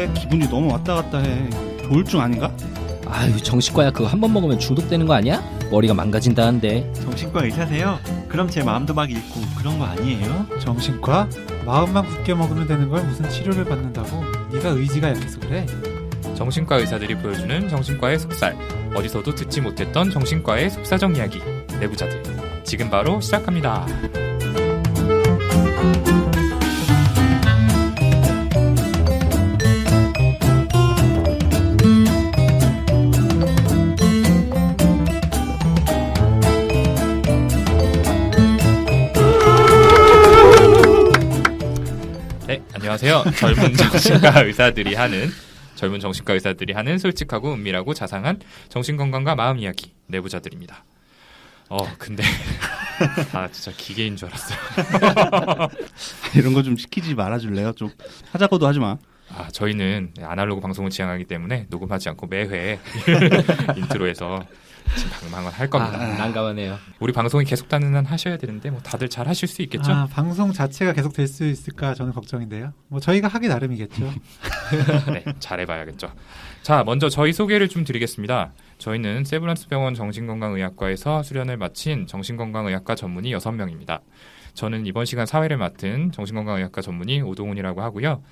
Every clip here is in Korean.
평소에 기분이 너무 왔다 갔다 해. 조울증 아닌가? 아유 정신과야 그거 한 번 먹으면 중독되는 거 아니야? 머리가 망가진다는데 정신과 의사세요? 그럼 제 마음도 막 잃고 그런 거 아니에요? 정신과? 마음만 굳게 먹으면 되는 걸 무슨 치료를 받는다고? 네가 의지가 약해서 그래. 정신과 의사들이 보여주는 정신과의 속살. 어디서도 듣지 못했던 정신과의 속사정 이야기. 내부자들. 지금 바로 시작합니다. 안녕하세요. 젊은 정신과 의사들이 하는 젊은 정신과 의사들이 하는 솔직하고 은밀하고 자상한 정신 건강과 마음 이야기 내부자들입니다. 어, 근데 아 진짜 기계인 줄 알았어요. 이런 거 좀 시키지 말아줄래요? 좀 하자고도 하지 마. 아, 저희는 아날로그 방송을 지향하기 때문에 녹음하지 않고 매회 인트로에서 방망을 할 겁니다. 아, 난감하네요 우리 방송이 계속 다는 한 하셔야 되는데 뭐 다들 잘 하실 수 있겠죠? 아, 방송 자체가 계속 될 수 있을까 저는 걱정인데요. 뭐 저희가 하기 나름이겠죠. 네, 잘해봐야겠죠. 자, 먼저 저희 소개를 좀 드리겠습니다. 저희는 세브란스 병원 정신건강의학과에서 수련을 마친 정신건강의학과 전문의 6명입니다. 저는 이번 시간 사회를 맡은 정신건강의학과 전문의 오동훈이라고 하고요.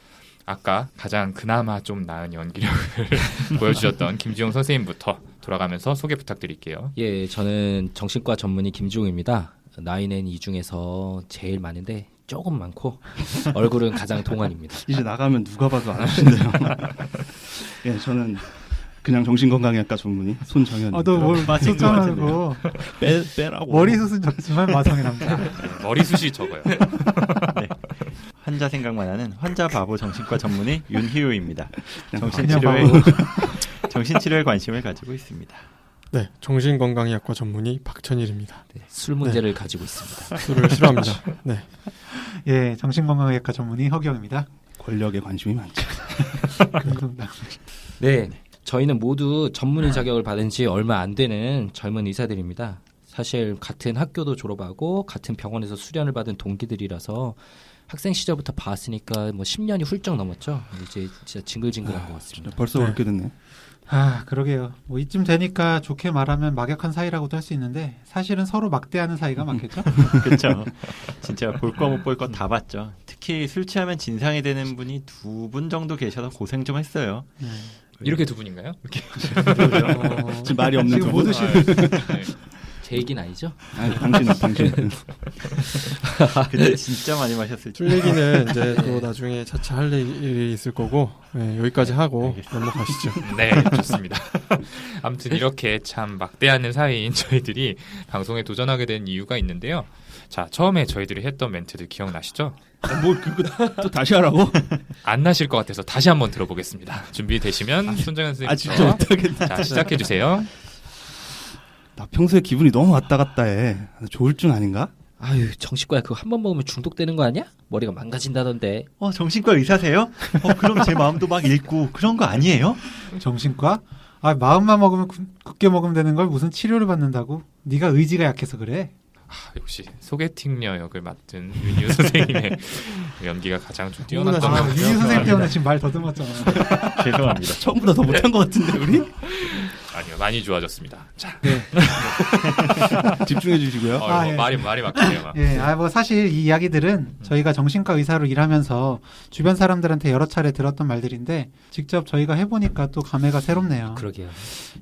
아까 가장 그나마 좀 나은 연기력을 보여주셨던 김지용 선생님부터 돌아가면서 소개 부탁드릴게요. 예 저는 정신과 전문의 김주웅입니다 나이는 이 중에서 제일 많은데 조금 많고 얼굴은 가장 동안입니다 이제 나가면 누가 봐도 안 하신대요. 예, 저는 그냥 정신건강의학과 전문의 손정현입니다. 아, 너뭘 같은데요. 숫자하고 빼, 빼라고. 머리숱은 적지만 마성의 남자. 네, 머리숱이 적어요. 환자 생각만 하는 환자 바보 정신과 전문의 윤희우입니다. 그냥 정신치료에 관심을 가지고 있습니다. 네, 정신건강의학과 전문의 박천일입니다. 네, 술 문제를 가지고 있습니다 술을 싫어합니다. 네, 예, 정신건강의학과 전문의 허경입니다. 권력에 관심이 많죠. 네, 저희는 모두 전문의 자격을 받은 지 얼마 안 되는 젊은 의사들입니다. 사실 같은 학교도 졸업하고 같은 병원에서 수련을 받은 동기들이라서 학생 시절부터 봤으니까 뭐 10년이 훌쩍 넘었죠. 이제 진짜 징글징글한 것 같습니다. 벌써 네. 그렇게 됐네. 아, 그러게요. 뭐 이쯤 되니까 좋게 말하면 막역한 사이라고도 할 수 있는데 사실은 서로 막대하는 사이가 많겠죠. 그렇죠. 진짜 볼 거 못 볼 거 다 봤죠. 특히 술 취하면 진상이 되는 분이 두 분 정도 계셔서 고생 좀 했어요. 네. 이렇게 두 분인가요? 어, 지금 말이 없는 지금 두못 분. 드시- 아, 네. 제 얘기는 아니죠? 아니, 당신은 당신. 그때 진짜 많이 마셨을 줄. 술 얘기는 이제 또 나중에 차차 할 일이 있을 거고 네, 여기까지 하고 넘어가시죠. 네, 좋습니다. 아무튼 이렇게 참 막대하는 사이인 저희들이 방송에 도전하게 된 이유가 있는데요. 자, 처음에 저희들이 했던 멘트들 기억나시죠? 뭐 그거 또 다시 하라고? 안 나실 것 같아서 다시 한번 들어보겠습니다. 준비되시면 손정현 선생님. 아 진짜 못하겠다. 자, 시작해 주세요. 나 평소에 기분이 너무 왔다 갔다 해. 조울증 아닌가? 아유 정신과야 그거 한 번 먹으면 중독되는 거 아니야? 머리가 망가진다던데 어, 정신과 의사세요? 어, 그럼 제 마음도 막 잃고 그런 거 아니에요? 정신과? 아, 마음만 먹으면 굳- 굳게 먹으면 되는 걸 무슨 치료를 받는다고? 네가 의지가 약해서 그래. 아, 역시 소개팅녀 역을 맡은 윤유 선생님의 연기가 가장 좀 뛰어났던 것 아, 같아요. 유희 선생님 때문에 지금 말 더듬었잖아. 죄송합니다. 처음보다 더 못한 것 같은데 우리? 아니요, 많이 좋아졌습니다. 자, 집중해 주시고요. 어, 아, 뭐 예. 말이 말이 막히네요. 예, 아, 뭐 사실 이 이야기들은 저희가 정신과 의사로 일하면서 주변 사람들한테 여러 차례 들었던 말들인데 직접 저희가 해보니까 또 감회가 새롭네요. 그러게요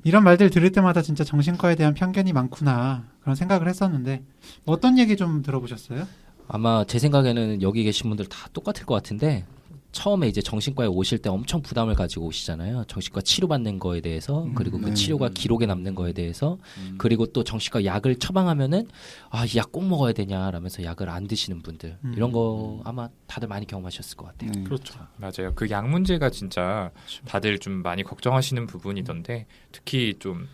이런 말들 들을 때마다 진짜 정신과에 대한 편견이 많구나 그런 생각을 했었는데 어떤 얘기 좀 들어보셨어요? 아마 제 생각에는 여기 계신 분들 다 똑같을 것 같은데 처음에 이제 정신과에 오실 때 엄청 부담을 가지고 오시잖아요. 정신과 치료받는 거에 대해서 그리고 그 네. 치료가 기록에 남는 거에 대해서 그리고 또 정신과 약을 처방하면은 아 이 약 꼭 먹어야 되냐라면서 약을 안 드시는 분들 음. 이런 거 아마 다들 많이 경험하셨을 것 같아요. 네. 그렇죠. 맞아요. 그 약 문제가 진짜 다들 좀 많이 걱정하시는 부분이던데 특히 좀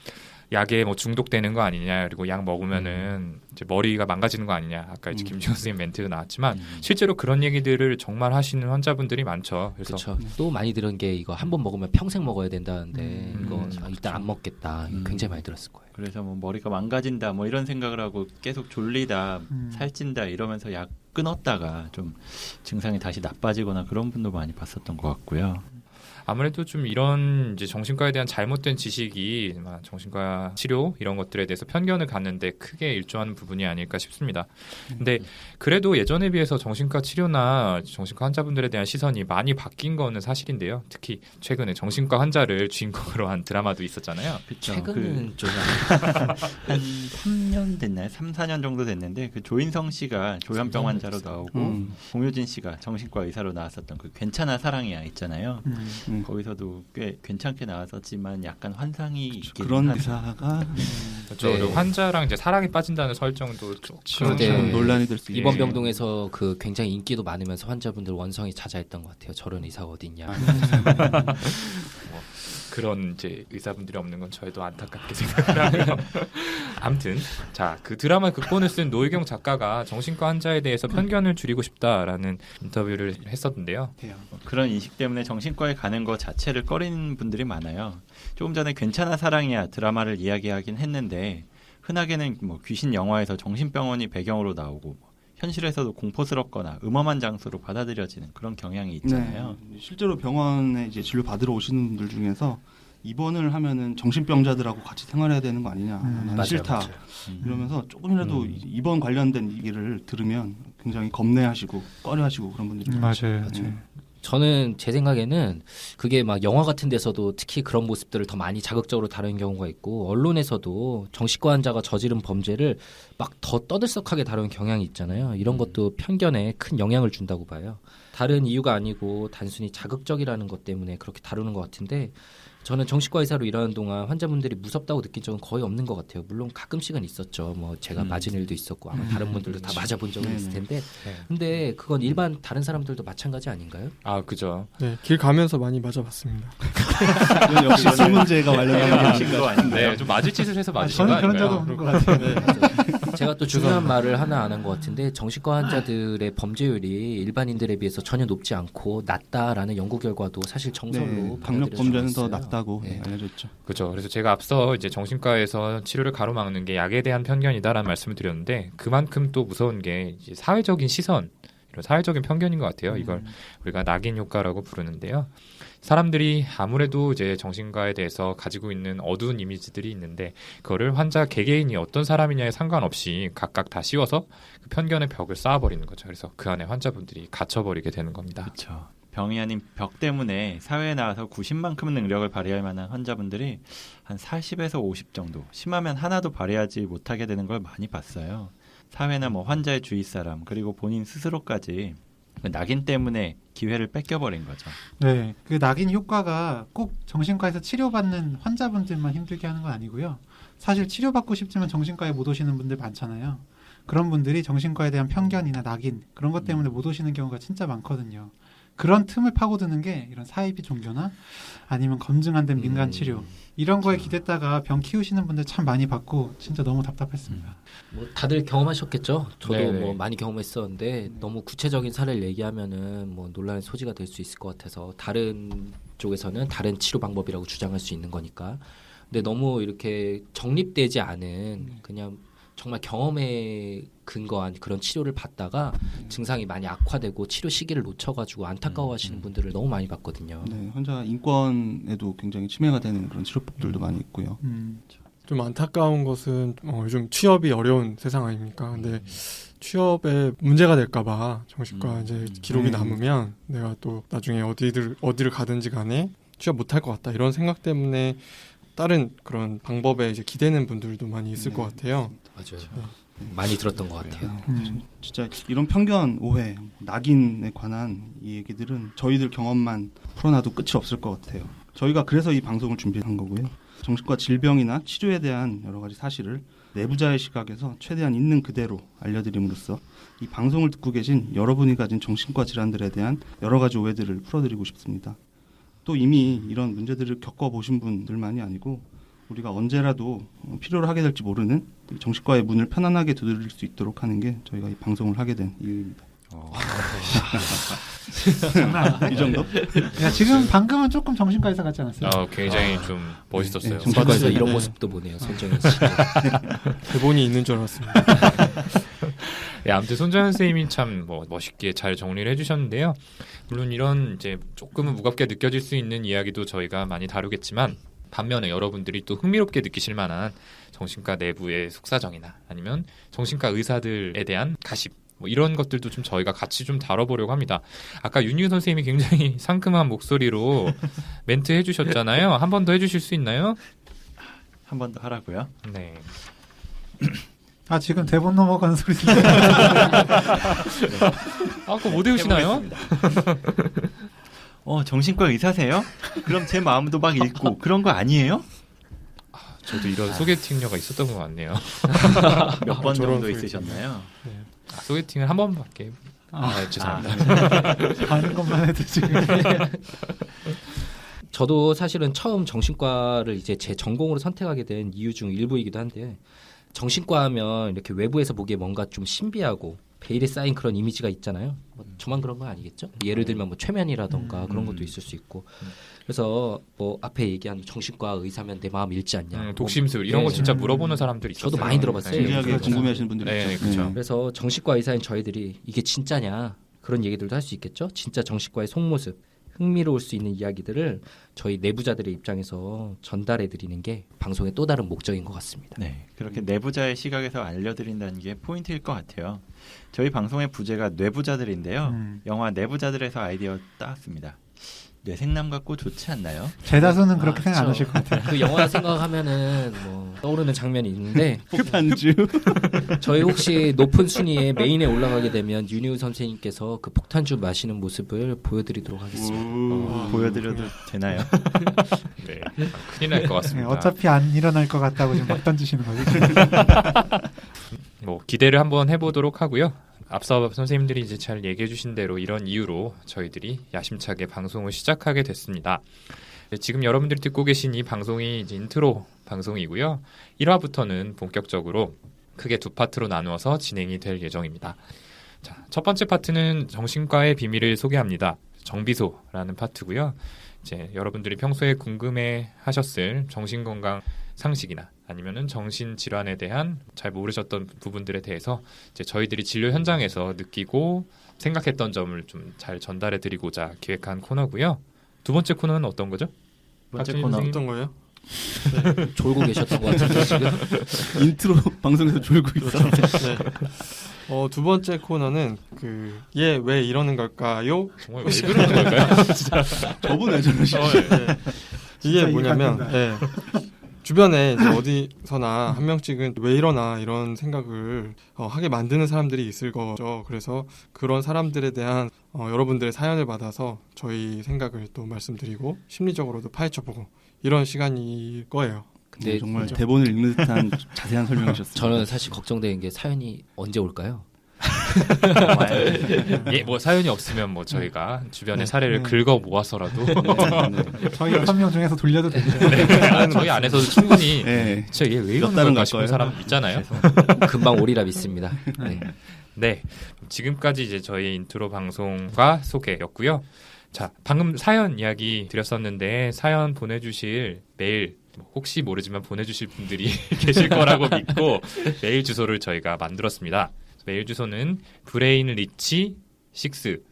약에 뭐 중독되는 거 아니냐 그리고 약 먹으면은 이제 머리가 망가지는 거 아니냐 아까 이제 음. 김지현 선생님 멘트가 나왔지만 음. 실제로 그런 얘기들을 정말 하시는 환자분들이 많죠. 그래서 그렇죠. 또 많이 들은 게 이거 한 번 먹으면 평생 먹어야 된다는데 음, 이거 음, 아, 일단 안 먹겠다. 음. 굉장히 많이 들었을 거예요. 그래서 뭐 머리가 망가진다 뭐 이런 생각을 하고 계속 졸리다 음. 살찐다 이러면서 약 끊었다가 좀 증상이 다시 나빠지거나 그런 분도 많이 봤었던 것 같고요. 아무래도 좀 이런 이제 정신과에 대한 잘못된 지식이 막 정신과 치료 이런 것들에 대해서 편견을 갖는데 크게 일조하는 부분이 아닐까 싶습니다. 근데 그래도 예전에 비해서 정신과 치료나 정신과 환자분들에 대한 시선이 많이 바뀐 거는 사실인데요. 특히 최근에 정신과 환자를 주인공으로 한 드라마도 있었잖아요. 그쵸. 최근은 좀 한 3년 됐나요? 3, 4년 정도 됐는데 그 조인성 씨가 조현병 환자로 나오고 음. 공효진 씨가 정신과 의사로 나왔었던 그 괜찮아 사랑이야 있잖아요. 음. 음. 거기서도 꽤 괜찮게 나왔었지만 약간 환상이 있긴 그런 하죠. 기사가 그렇죠. 네. 환자랑 이제 사랑에 빠진다는 설정도 조금 그런데 좀 논란이 될 수 있죠. 이번 병동에서 그 굉장히 인기도 많으면서 환자분들 원성이 잦아했던 것 같아요. 저런 의사가 어딨냐. 그런 이제 의사분들이 없는 건 저희도 안타깝게 생각을 하고요. 아무튼 자 그 드라마 극본을 쓴 노희경 작가가 정신과 환자에 대해서 편견을 줄이고 싶다라는 인터뷰를 했었는데요. 뭐 그런 인식 때문에 정신과에 가는 것 자체를 꺼리는 분들이 많아요. 조금 전에 괜찮아 사랑이야 드라마를 이야기하긴 했는데 흔하게는 뭐 귀신 영화에서 정신병원이 배경으로 나오고 뭐 현실에서도 공포스럽거나 음험한 장소로 받아들여지는 그런 경향이 있잖아요. 네. 실제로 병원에 이제 진료 받으러 오시는 분들 중에서 입원을 하면은 정신병자들하고 같이 생활해야 되는 거 아니냐. 음, 나는 맞아요, 싫다. 맞아요. 음. 이러면서 조금이라도 음. 입원 관련된 얘기를 들으면 굉장히 겁내하시고 꺼려하시고 그런 분들이 음, 많죠. 맞아요. 네. 저는 제 생각에는 그게 막 영화 같은 데서도 특히 그런 모습들을 더 많이 자극적으로 다루는 경우가 있고 언론에서도 정신과 환자가 저지른 범죄를 막 더 떠들썩하게 다루는 경향이 있잖아요. 이런 것도 편견에 큰 영향을 준다고 봐요. 다른 이유가 아니고 단순히 자극적이라는 것 때문에 그렇게 다루는 것 같은데 저는 정신과 의사로 일하는 동안 환자분들이 무섭다고 느낀 적은 거의 없는 것 같아요. 물론 가끔씩은 있었죠. 뭐 제가 음. 맞은 일도 있었고 아마 다른 분들도 다 맞아 본 적은 네네. 있을 텐데 네. 근데 그건 일반 다른 사람들도 마찬가지 아닌가요? 아 그죠. 네, 길 가면서 많이 맞아 봤습니다. 이건 역시 술 문제가 관련된 아닌가요? 네, 좀 맞을 짓을 해서 아, 맞으신 거 저는 그런 적 아닌가요? 없는 것 같아요. 제가 또 중요한 말을 하나 안 한 것 같은데 정신과 환자들의 범죄율이 일반인들에 비해서 전혀 높지 않고 낮다라는 연구 결과도 사실 정설로 네, 받아들여져 범죄는 더 있어요. 낫다고 네. 알려졌죠. 그렇죠. 그래서 제가 앞서 이제 정신과에서 치료를 가로막는 게 약에 대한 편견이다라는 말씀을 드렸는데 그만큼 또 무서운 게 이제 사회적인 시선, 이런 사회적인 편견인 것 같아요. 이걸 우리가 낙인 효과라고 부르는데요. 사람들이 아무래도 이제 정신과에 대해서 가지고 있는 어두운 이미지들이 있는데 그거를 환자 개개인이 어떤 사람이냐에 상관없이 각각 다 씌워서 그 편견의 벽을 쌓아버리는 거죠. 그래서 그 안에 환자분들이 갇혀버리게 되는 겁니다. 그렇죠. 병이 아닌 벽 때문에 사회에 나와서 90만큼의 능력을 발휘할 만한 환자분들이 한 40에서 50 정도, 심하면 하나도 발휘하지 못하게 되는 걸 많이 봤어요. 사회나 뭐 환자의 주위 사람 그리고 본인 스스로까지 그 낙인 때문에 기회를 뺏겨버린 거죠. 네, 그 낙인 효과가 꼭 정신과에서 치료받는 환자분들만 힘들게 하는 건 아니고요. 사실 치료받고 싶지만 정신과에 못 오시는 분들 많잖아요. 그런 분들이 정신과에 대한 편견이나 낙인 그런 것 때문에 못 오시는 경우가 진짜 많거든요. 그런 틈을 파고드는 게 이런 사이비 종교나 아니면 검증 안된 민간 음. 치료 이런 거에 기댔다가 병 키우시는 분들 참 많이 봤고 진짜 너무 답답했습니다. 뭐 다들 경험하셨겠죠. 저도 네네. 뭐 많이 경험했었는데 너무 구체적인 사례를 얘기하면은 뭐 논란의 소지가 될 수 있을 것 같아서 다른 쪽에서는 다른 치료 방법이라고 주장할 수 있는 거니까. 근데 너무 이렇게 정립되지 않은 그냥 정말 경험에 근거한 그런 치료를 받다가 증상이 많이 악화되고 치료 시기를 놓쳐가지고 안타까워하시는 분들을 너무 많이 봤거든요. 네, 환자 인권에도 굉장히 침해가 되는 그런 치료법들도 많이 있고요. 음, 좀 안타까운 것은 어, 요즘 취업이 어려운 세상 아닙니까? 근데 취업에 문제가 될까봐 정신과 음. 이제 기록이 음. 남으면 내가 또 나중에 어디를 어디를 가든지 간에 취업 못할 것 같다 이런 생각 때문에 다른 그런 방법에 이제 기대는 분들도 많이 있을 네. 것 같아요. 맞아요. 많이 들었던 것 같아요. 음. 진짜 이런 편견, 오해, 낙인에 관한 이 얘기들은 저희들 경험만 풀어놔도 끝이 없을 것 같아요. 저희가 그래서 이 방송을 준비한 거고요. 정신과 질병이나 치료에 대한 여러 가지 사실을 내부자의 시각에서 최대한 있는 그대로 알려드림으로써 이 방송을 듣고 계신 여러분이 가진 정신과 질환들에 대한 여러 가지 오해들을 풀어드리고 싶습니다. 또 이미 이런 문제들을 겪어보신 분들만이 아니고 우리가 언제라도 어, 필요로 하게 될지 모르는 이 정신과의 문을 편안하게 두드릴 수 있도록 하는 게 저희가 이 방송을 하게 된 이유입니다. 이 정도? 야, 지금 방금은 조금 정신과에서 같지 않았어요? 어, 굉장히 좀 멋있었어요. 네, 정신과에서 네. 이런 모습도 보네요. 손정현 씨. 대본이 있는 줄 알았습니다. 네, 아무튼 손정현 선생님이 참 뭐 멋있게 잘 정리를 해주셨는데요. 물론 이런 이제 조금은 무겁게 느껴질 수 있는 이야기도 저희가 많이 다루겠지만 반면에 여러분들이 또 흥미롭게 느끼실 만한 정신과 내부의 속사정이나 아니면 정신과 의사들에 대한 가십 뭐 이런 것들도 좀 저희가 같이 좀 다뤄보려고 합니다. 아까 윤유 선생님이 굉장히 상큼한 목소리로 멘트 해주셨잖아요. 한 번 더 해주실 수 있나요? 한 번 더 하라고요. 네. 아 지금 대본 넘어가는 소리 들려요. 아, 그거 못 외우시나요? 어, 정신과 의사세요? 그럼 제 마음도 막 읽고 그런 거 아니에요? 저도 이런 소개팅녀가 있었던 것 같네요. 몇 번 정도 있으셨나요? 아, 소개팅을 한 번밖에. 아, 아, 죄송합니다. 아는 것만 해도 지금 저도 사실은 처음 정신과를 이제 제 전공으로 선택하게 된 이유 중 일부이기도 한데 정신과 하면 이렇게 외부에서 보기에 뭔가 좀 신비하고 베일에 쌓인 그런 이미지가 있잖아요. 뭐 저만 그런 거 아니겠죠? 예를 들면 뭐 최면이라던가 그런 것도 있을 수 있고. 그래서 뭐 앞에 얘기한 정신과 의사면 내 마음 읽지 않냐. 음, 독심술 이런 거 네. 진짜 물어보는 사람들이 있었어요. 저도 많이 들어봤어요. 진지하게 그렇죠. 궁금해하시는 분들이 네, 있죠. 그렇죠. 그래서 정신과 의사인 저희들이 이게 진짜냐 그런 얘기들도 할 수 있겠죠. 진짜 정신과의 속모습, 흥미로울 수 있는 이야기들을 저희 내부자들의 입장에서 전달해 드리는 게 방송의 또 다른 목적인 것 같습니다. 네, 그렇게 내부자의 시각에서 알려드린다는 게 포인트일 것 같아요. 저희 방송의 부제가 뇌부자들인데요. 음. 영화 내부자들에서 아이디어 따왔습니다. 뇌생남 같고 좋지 않나요? 대다수는 그렇게 아, 생각 안. 하실 것 같아요. 그 영화 생각하면은 뭐 떠오르는 장면이 있는데 흡한주. 저희 혹시 높은 순위에 메인에 올라가게 되면 윤유 선생님께서 그 폭탄주 마시는 모습을 보여드리도록 하겠습니다. 어, 보여드려도 되나요? 네. 아, 큰일 날것 네, 같습니다. 어차피 안 일어날 것 같다고 지금 막 던지시는 거죠. 뭐 기대를 한번 해보도록 하고요. 앞서 선생님들이 이제 잘 얘기해 주신 대로 이런 이유로 저희들이 야심차게 방송을 시작하게 됐습니다. 네, 지금 여러분들이 듣고 계신 이 방송이 이제 인트로 방송이고요. 1화부터는 본격적으로 크게 두 파트로 나누어서 진행이 될 예정입니다. 자, 첫 번째 파트는 정신과의 비밀을 소개합니다. 정비소라는 파트고요. 이제 여러분들이 평소에 궁금해 하셨을 정신건강 상식이나 아니면은 정신 질환에 대한 잘 모르셨던 부분들에 대해서 이제 저희들이 진료 현장에서 느끼고 생각했던 점을 좀 잘 전달해 드리고자 기획한 코너고요. 두 번째 코너는 어떤 거죠? 번째 코너. 어떤 거예요? 졸고 계셨던 것 같은데 지금 인트로 방송에서 졸고 있어. 네. 어, 두 번째 코너는 그 얘 왜 이러는 걸까요? 정말 왜 그러는 걸까요? 저분 왜 저러시? 어, 네. 이게 진짜 뭐냐면 예. 주변에 어디서나 한 명씩은 왜 이러나 이런 생각을 어, 하게 만드는 사람들이 있을 거죠. 그래서 그런 사람들에 대한 어, 여러분들의 사연을 받아서 저희 생각을 또 말씀드리고 심리적으로도 파헤쳐보고 이런 시간일 거예요. 근데 네, 정말 그렇죠. 대본을 읽는 듯한 자세한 설명이셨어요. 저는 사실 걱정되는 게 사연이 언제 올까요? 예, 뭐 사연이 없으면 뭐 저희가 주변의 네. 사례를 네. 긁어 모아서라도 네, 네. 저희 여섯 명 중에서 돌려도 되죠. 아, 저희 안에서도 충분히 네. 얘왜 달은 걸까 갈 싶은 거예요. 사람 있잖아요. 금방 오리라 믿습니다. 네. 네, 지금까지 이제 저희 인트로 방송과 소개였고요. 자, 방금 사연 이야기 드렸었는데 사연 보내주실 메일 뭐 혹시 모르지만 보내주실 분들이 계실 거라고 믿고 메일 주소를 저희가 만들었습니다. 메일 주소는 브레인리치 6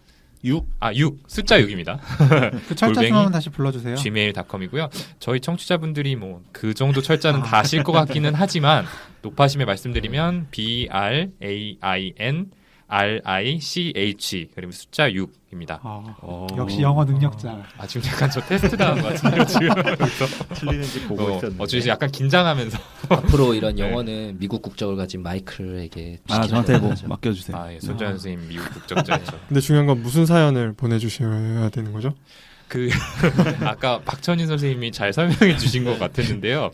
6 아, 6 숫자 6입니다. 그 철자 골뱅이? 수만 다시 불러주세요. gmail.com이고요. 저희 청취자분들이 뭐 그 정도 철자는 다 아실 것 같기는 하지만 높아심에 말씀드리면 B R A I N R I C H 그리고 숫자 6입니다. 아, 어, 역시 영어 능력자. 아 지금 약간 저 테스트 당한 것 같은데요 지금. 틀리는지 보고 어, 있었는데. 어쩌지 약간 긴장하면서 앞으로 이런 네. 영어는 미국 국적을 가진 마이클에게 아 저한테 뭐. 맡겨주세요. 아, 예, 손자연 선생님 미국 국적자죠. 근데 중요한 건 무슨 사연을 보내주셔야 되는 거죠? 그 아까 박천인 선생님이 잘 설명해 주신 것 같았는데요.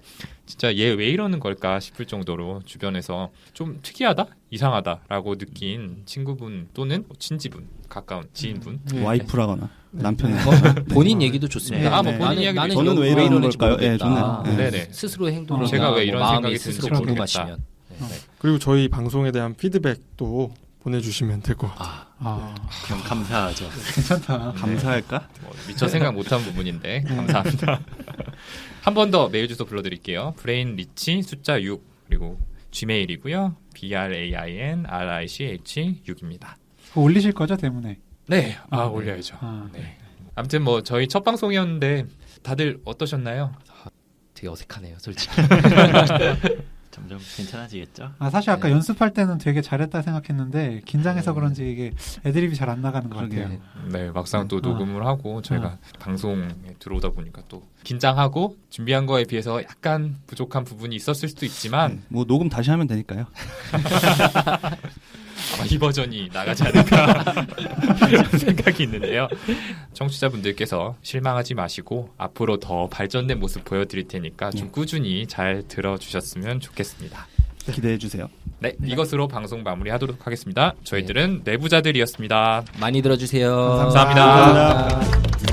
진짜 얘 왜 이러는 걸까 싶을 정도로 주변에서 좀 특이하다, 이상하다라고 느낀 친구분 또는 뭐 친지분, 가까운 지인분. 네. 와이프라거나 남편이 뭐 본인 얘기도 좋습니다. 네, 아, 뭐 네. 본인 나는- 이야기도 나는 좋죠. 저는 왜왜 이러는 걸까요? 예. 저는 네. 네네. 스스로 행동을 제가 왜 이런 마음이 생각이 드는지 궁금하시면 그리고 저희 방송에 대한 피드백도 보내주시면 될 것 같아요. 아, 아, 그럼 감사하죠. 괜찮다. 감사할까? 뭐 미처 생각 못한 부분인데 감사합니다. 한 번 더 메일 주소 불러드릴게요. 브레인 리치 숫자 6 그리고 gmail이고요. B R A I N R I C H 6입니다. 그거 올리실 거죠 때문에. 네, 아, 아, 네. 올려야죠. 아, 네. 아무튼 뭐 저희 첫 방송이었는데 다들 어떠셨나요? 되게 어색하네요, 솔직히. 점점 괜찮아지겠죠? 아 사실 아까 네. 연습할 때는 되게 잘했다 생각했는데 긴장해서 그런지 이게 애드립이 잘 안 나가는 것 같아요. 그러게요. 네, 막상 또 아. 녹음을 하고 저희가 방송에 들어오다 보니까 또 긴장하고 준비한 거에 비해서 약간 부족한 부분이 있었을 수도 있지만 뭐 녹음 다시 하면 되니까요. 아마 이 버전이 나가지 않을까 이런 생각이 있는데요. 청취자분들께서 실망하지 마시고 앞으로 더 발전된 모습 보여드릴 테니까 좀 네. 꾸준히 잘 들어주셨으면 좋겠습니다. 기대해 주세요. 네, 이것으로 방송 마무리하도록 하겠습니다. 저희들은 내부자들이었습니다. 많이 들어주세요. 감사합니다. 감사합니다.